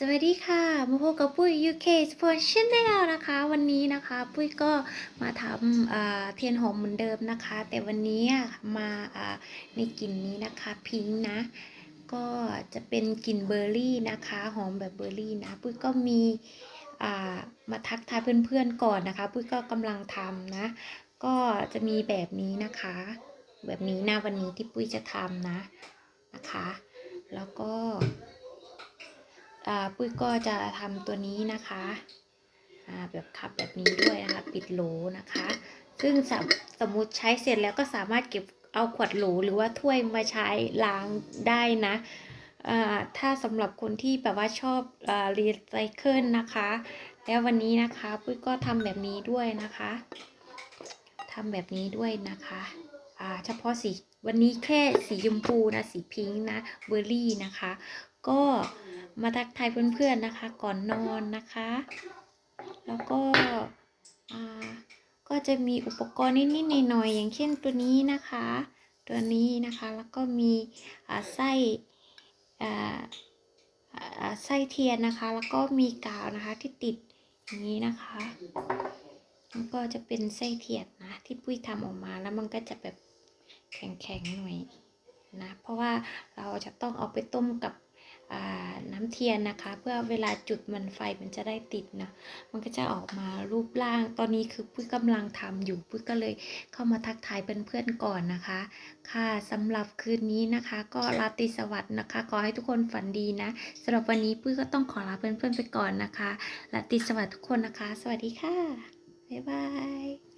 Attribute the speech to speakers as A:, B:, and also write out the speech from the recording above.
A: สวัสดีค่ะ มาพบกับปุ้ย UK Sport Channel นะคะ วันนี้นะคะ ปุ้ยก็มาทำอ่าเทียนหอมเหมือนเดิมนะคะ แต่วันนี้อะมาอ่าในกลิ่นนี้นะคะพิงค์นะ ก็จะเป็นกลิ่นเบอร์รี่นะคะ หอมแบบเบอร์รี่นะ ปุ้ยก็มีอ่ามาทักทายเพื่อนๆก่อนนะคะ ปุ้ยก็กำลังทำนะ ก็จะมีแบบนี้นะคะ แบบนี้นะวันนี้ที่ปุ้ยจะทำนะนะคะ แล้วก็ ปุ้ยก็จะทำตัวนี้นะคะแบบคับแบบนี้ด้วยนะคะ ปิดโหลนะคะ ซึ่งสมสมมุติใช้เสร็จแล้วก็สามารถเก็บเอาขวดโหลหรือว่าถ้วยมาใช้ล้างได้นะถ้าสำหรับคนที่แบบว่าชอบรีไซเคิลนะคะ แล้ววันนี้นะคะปุ้ยก็ทำแบบนี้ด้วยนะคะทำแบบนี้ด้วยนะคะอ่าเฉพาะสีวันนี้แค่สีชมพูนะสีพิงค์นะเบอร์รี่นะคะ ก็ มาทักทายเพื่อนๆนะคะ ก่อนนอนนะคะ แล้วก็อ่าก็จะมีอุปกรณ์นิดๆหน่อยๆอย่างเช่นตัวนี้นะคะ ตัวนี้นะคะแล้วก็มีอ่าไส้อ่าไส้เทียนนะคะ แล้วก็มีกาวนะคะที่ติดอย่างนี้นะคะแล้วก็จะเป็นไส้เทียนนะ ที่ปุ้ยทำออกมาแล้วมันก็จะแบบแข็งๆหน่อยนะ เพราะว่าเราจะต้องเอาไปต้มกับ น้ำเทียนนะคะ เพื่อเวลาจุดมันไฟมันจะได้ติดนะมันก็จะออกมารูปร่าง ตอนนี้คือปุ้ยกำลังทำอยู่ปุ้ยก็เลยเข้ามาทักทายเพื่อนๆก่อนนะคะ ค่ะสำหรับคืนนี้นะคะ ก็ราตรีสวัสดิ์นะคะขอให้ทุกคนฝันดีนะสำหรับวันนี้ปุ้ยก็ต้องขอลาเพื่อนๆไปก่อนนะคะราตรีสวัสดิ์ทุกคนนะคะ สวัสดีค่ะบ๊ายบาย